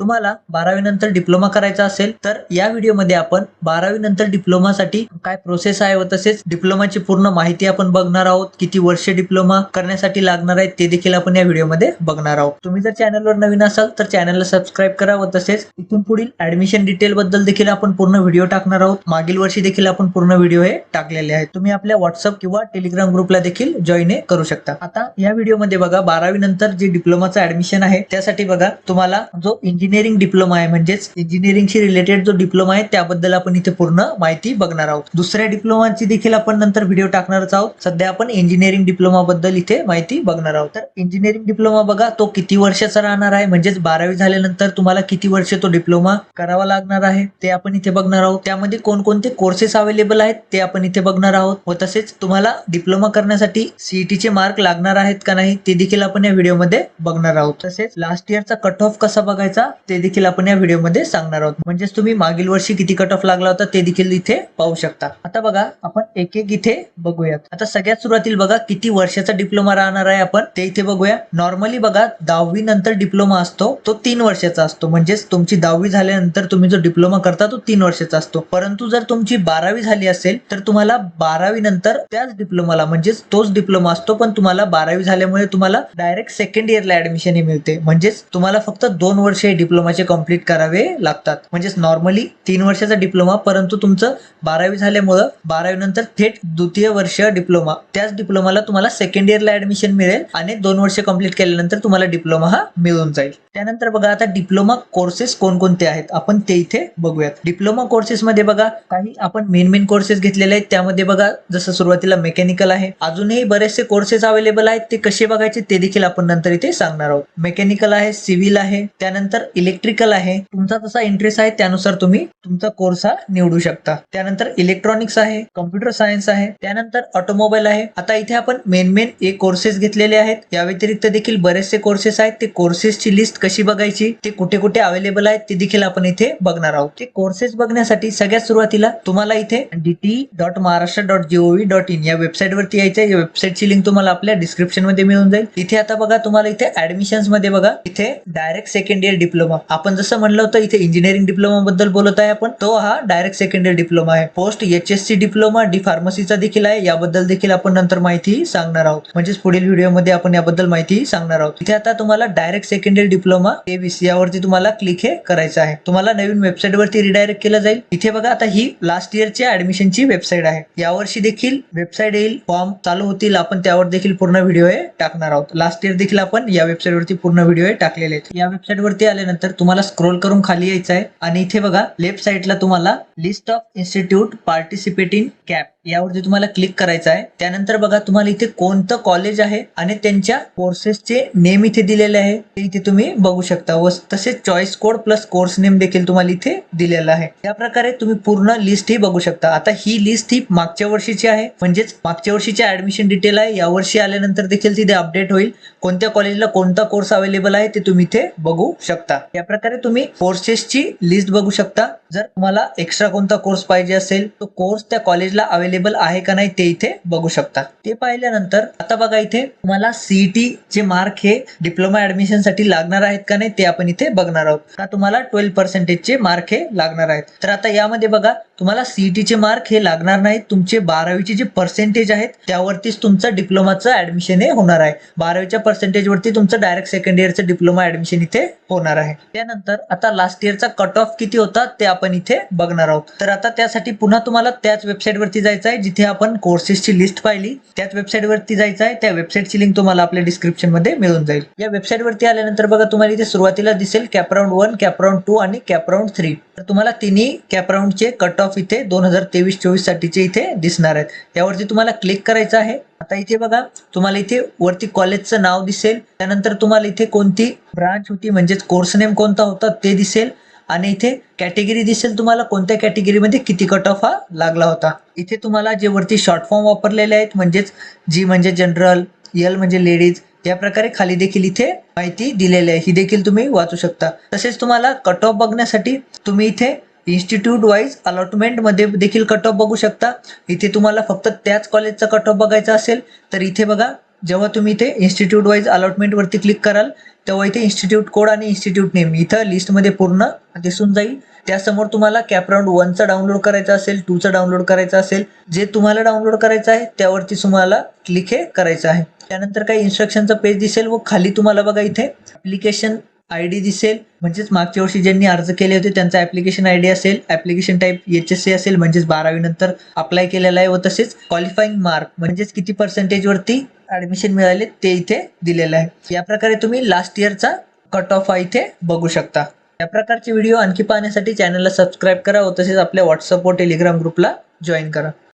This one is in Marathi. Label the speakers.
Speaker 1: तुम्हाला बारावी नंतर डिप्लोमा करायचा असेल तर या व्हिडिओमध्ये आपण बारावी नंतर डिप्लोमासाठी काय प्रोसेस आहे व तसेच डिप्लोमाची पूर्ण माहिती आपण बघणार आहोत किती वर्ष डिप्लोमा करण्यासाठी लागणार आहे ते देखील आपण या व्हिडिओमध्ये बघणार आहोत. तुम्ही जर चॅनलवर नवीन असाल तर चॅनलला सबस्क्राईब करा व तसेच इथून पुढील ऍडमिशन डिटेल बद्दल देखील आपण पूर्ण व्हिडिओ टाकणार आहोत. मागील वर्षी देखील आपण पूर्ण व्हिडिओ हे टाकलेले आहेत. तुम्ही आपल्या व्हॉट्सअप किंवा टेलिग्राम ग्रुपला देखील जॉईन करू शकता. आता या व्हिडिओमध्ये बघा बारावी नंतर जे डिप्लोमाचं ऍडमिशन आहे त्यासाठी बघा तुम्हाला जो इंजिनिअरिंग डिप्लोमा आहे म्हणजेच इंजिनिअरिंगशी रिलेटेड जो डिप्लोमा आहे त्याबद्दल आपण इथे पूर्ण माहिती बघणार आहोत. दुसऱ्या डिप्लोमाची देखील आपण नंतर व्हिडिओ टाकणारच आहोत. सध्या आपण इंजिनिअरिंग डिप्लोमा बद्दल इथे माहिती बघणार आहोत. तर इंजिनिअरिंग डिप्लोमा बघा तो किती वर्षाचा राहणार आहे? म्हणजेच बारावी झाल्यानंतर तुम्हाला किती वर्ष तो डिप्लोमा करावा लागणार आहे? ते आपण इथे बघणार आहोत. त्यामध्ये कोणकोणते कोर्सेस अवेलेबल आहेत ते आपण इथे बघणार आहोत. व तसेच तुम्हाला डिप्लोमा करण्यासाठी सीईटी चे मार्क लागणार आहेत का नाही ते देखील आपण या व्हिडिओमध्ये बघणार आहोत. तसेच लास्ट इयरचा कट ऑफ कसा बघायचा? ते देखील आपण या व्हिडिओमध्ये सांगणार आहोत. म्हणजेच तुम्ही मागील वर्षी किती कट ऑफ लागला होता ते देखील इथे पाहू शकता. आता बघा आपण एक एक इथे बघूयात. आता सगळ्यात सुरुवातील बघा किती वर्षाचा डिप्लोमा राहणार आहे आपण ते इथे बघूया. नॉर्मली बघा दहावी नंतर डिप्लोमा असतो तो तीन वर्षाचा असतो. म्हणजेच तुमची दहावी झाल्यानंतर तुम्ही जो डिप्लोमा करता तो तीन वर्षाचा असतो. परंतु जर तुमची बारावी झाली असेल तर तुम्हाला बारावी नंतर त्याच डिप्लोमाला म्हणजेच तोच डिप्लोमा असतो पण तुम्हाला बारावी झाल्यामुळे तुम्हाला डायरेक्ट सेकंड इयरला ऍडमिशन ही मिळते. म्हणजेच तुम्हाला फक्त दोन वर्ष हे डिप्लोमाचे कंप्लीट करावे लागतात. म्हणजेच नॉर्मली तीन वर्षाचा डिप्लोमा परंतु तुमचं बारावी झाल्यामुळं बारावी नंतर थेट द्वितीय वर्ष डिप्लोमा त्याच डिप्लोमाला तुम्हाला सेकंड इयरला ऍडमिशन मिळेल आणि दोन वर्ष कंप्लीट केल्यानंतर तुम्हाला डिप्लोमा हा मिळून जाईल. त्यानंतर बघा आता डिप्लोमा कोर्सेस कोणकोणते आहेत? आपण ते इथे बघूयात. डिप्लोमा कोर्सेस मध्ये बघा काही आपण मेन मेन कोर्सेस घेतलेले आहेत. त्यामध्ये बघा जसं सुरुवातीला मेकॅनिकल आहे. अजूनही बरेचसे कोर्सेस अवेलेबल आहेत. ते कसे बघायचे ते देखील आपण नंतर इथे सांगणार आहोत. मेकॅनिकल आहे सिव्हिल आहे. त्यानंतर इलेक्ट्रिकल आहे. तुमचा जसा इंटरेस्ट आहे त्यानुसार तुम्ही तुमचा कोर्स हा निवडू शकता. त्यानंतर इलेक्ट्रॉनिक्स आहे कम्प्युटर सायन्स आहे त्यानंतर ऑटोमोबाईल आहे. आता इथे आपण मेन मेन एक कोर्सेस घेतलेले आहेत. या व्यतिरिक्त देखील बरेचसे कोर्सेस आहेत. ते कोर्सेसची लिस्ट कशी बघायची ते कुठे कुठे अवेलेबल आहेत ते देखील आपण इथे बघणार आहोत. ते कोर्सेस बघण्यासाठी सगळ्यात सुरुवातीला तुम्हाला इथे D T dot Maharashtra dot G O V dot in या वेबसाईट वरती यायचं आहे या वेबसाईटची लिंक तुम्हाला आपल्या डिस्क्रिप्शनमध्ये मिळून जाईल. इथे आता बघा तुम्हाला इथे ऍडमिशन्समध्ये बघा. इथे डायरेक्ट सेकंड इयर डिप्लोमा आपण जसं म्हणलं होतं इथे इंजिनिअरिंग डिप्लोमा बद्दल बोलत आहे आपण. तो हा डायरेक्ट सेकंड डिप्लोमा आहे. Post H S C diploma D फार्मसीचा देखील आहे. याबद्दल देखील आपण नंतर माहिती सांगणार आहोत. म्हणजेच पुढील व्हिडिओमध्ये आपण याबद्दल माहिती सांगणार आहोत. इथे आता तुम्हाला डायरेक्ट सेकंडरी डिप्लोमा एबीसी यावरती तुम्हाला क्लिक हे करायचं आहे. तुम्हाला नवीन वेबसाईट वरती रिडायरेक्ट केलं जाईल. इथे बघा आता ही लास्ट इयरच्या ऍडमिशनची वेबसाईट आहे. यावर्षी देखील वेबसाईट येईल. फॉर्म चालू होतील. आपण त्यावर देखील पूर्ण व्हिडिओ हे टाकणार आहोत. लास्ट इयर देखील आपण या वेबसाईट वरती पूर्ण व्हिडिओ हे टाकलेले आहेत. या वेबसाईट वरती आल्यानंतर तुम्हाला स्क्रोल करून खाली यायचं आहे. आणि इथे बघा लेफ्ट साईडला तुम्हाला list of institute participating CAP यावरती तुम्हाला क्लिक करायचं आहे. त्यानंतर बघा तुम्हाला इथे कोणतं कॉलेज आहे आणि त्यांच्या कोर्सेसचे नेम इथे दिलेले आहे. ते इथे तुम्ही बघू शकता. व तसेच choice code plus course name देखील तुम्हाला इथे दिलेला आहे. त्या प्रकारे तुम्ही पूर्ण लिस्ट ही बघू शकता. आता ही लिस्ट ही मागच्या वर्षीची आहे. म्हणजेच मागच्या वर्षीची ऍडमिशन डिटेल आहे. यावर्षी आल्यानंतर देखील तिथे अपडेट होईल. कोणत्या कॉलेजला कोणता कोर्स अवेलेबल आहे ते तुम्ही इथे बघू शकता. या प्रकारे तुम्ही कोर्सेसची लिस्ट बघू शकता. जर तुम्हाला एक्स्ट्रा कोणता कोर्स पाहिजे असेल तो कोर्स त्या कॉलेजला अवेलेबल आहे का नाही ते इथे बघू शकता. ते पाहिल्यानंतर आता बघा इथे तुम्हाला सीईटी चे मार्क हे डिप्लोमा ऍडमिशनसाठी लागणार आहेत का नाही ते आपण इथे बघणार आहोत. का तुम्हाला ट्वेल्व पर्सेंटेजचे मार्क हे लागणार आहेत. तर आता यामध्ये बघा तुम्हाला सीईटीचे मार्क हे लागणार नाहीत. तुमचे बारावीचे जे पर्सेंटेज आहेत त्यावरतीच तुमचं डिप्लोमाचं ऍडमिशन हे होणार आहे. बारावीच्या पर्सेंटेजवरती तुमचं डायरेक्ट सेकंड इयरचं डिप्लोमा ऍडमिशन इथे होणार आहे. त्यानंतर आता लास्ट इयरचा कट ऑफ किती होता ते आपण इथे बघणार आहोत. तर आता त्यासाठी पुन्हा तुम्हाला त्याच वेबसाईटवरती जायचं आहे जिथे आपण कोर्सेसची लिस्ट पाहिली. त्याच वेबसाईटवरती जायचं आहे त्या वेबसाईटची लिंक तुम्हाला आपल्या डिस्क्रिप्शनमध्ये मिळून जाईल. या वेबसाईटवरती आल्यानंतर बघा तुम्हाला इथे सुरुवातीला दिसेल कॅपराऊंड वन कॅपराऊंड टू आणि कॅपराऊंड थ्री तर तुम्हाला तिन्ही कॅपराऊंडचे कट ऑफ इथे दोन हजार तेवीस चोवीस साठीचे इथे दिसणार आहेत. यावरती तुम्हाला क्लिक करायचं आहे. आता इथे बघा तुम्हाला इथे वरती कॉलेजचं नाव दिसेल. त्यानंतर तुम्हाला इथे कोणती ब्रांच होती म्हणजेच कोर्स नेम कोणता होता ते दिसेल. आणि इथे कॅटेगरी दिसेल तुम्हाला कोणत्या कॅटेगरीमध्ये किती कट ऑफ हा लागला होता. इथे तुम्हाला जे वरती शॉर्ट फॉर्म वापरलेले आहेत म्हणजेच जी म्हणजे जनरल यल म्हणजे लेडीज या प्रकारे खाली देखील इथे माहिती दिलेली आहे. ही देखील तुम्ही वाचू शकता. तसेच तुम्हाला कट ऑफ बघण्यासाठी तुम्ही इथे इन्स्टिट्यूट वाईज अलॉटमेंटमध्ये देखील कट ऑफ बघू शकता. इथे तुम्हाला फक्त त्याच कॉलेजचा कट ऑफ बघायचा असेल तर इथे बघा जेव्हा तुम्ही इथे इन्स्टिट्यूट वाईज अलॉटमेंटवरती क्लिक कराल तेव्हा इथे इन्स्टिट्यूट कोड आणि इन्स्टिट्यूट नेम इथं लिस्टमध्ये पूर्ण दिसून जाईल. त्यासमोर तुम्हाला कॅपराऊंड वनचा डाउनलोड करायचा असेल टूचा डाउनलोड करायचा असेल जे तुम्हाला डाउनलोड करायचं आहे त्यावरती तुम्हाला क्लिक हे करायचं आहे. त्यानंतर काही इन्स्ट्रक्शनचा पेज दिसेल व खाली तुम्हाला बघा इथे ॲप्लिकेशन आय डी दिसेल. म्हणजेच मागच्या वर्षी ज्यांनी अर्ज केले होते त्यांचा ॲप्लिकेशन आय डी असेल application type H S C असेल म्हणजेच बारावी नंतर अप्लाय केलेला आहे व तसेच क्वालिफाईंग मार्क म्हणजेच किती पर्सेंटेजवरती ॲडमिशन मिळाले ते इथे दिलेलं आहे. या प्रकारे तुम्ही लास्ट इयरचा कट ऑफ हा इथे बघू शकता. या प्रकारचे व्हिडिओ आणखी पाहण्यासाठी चॅनलला सबस्क्राईब करा व तसेच आपल्या व्हॉट्सअप व टेलिग्राम ग्रुपला जॉईन करा.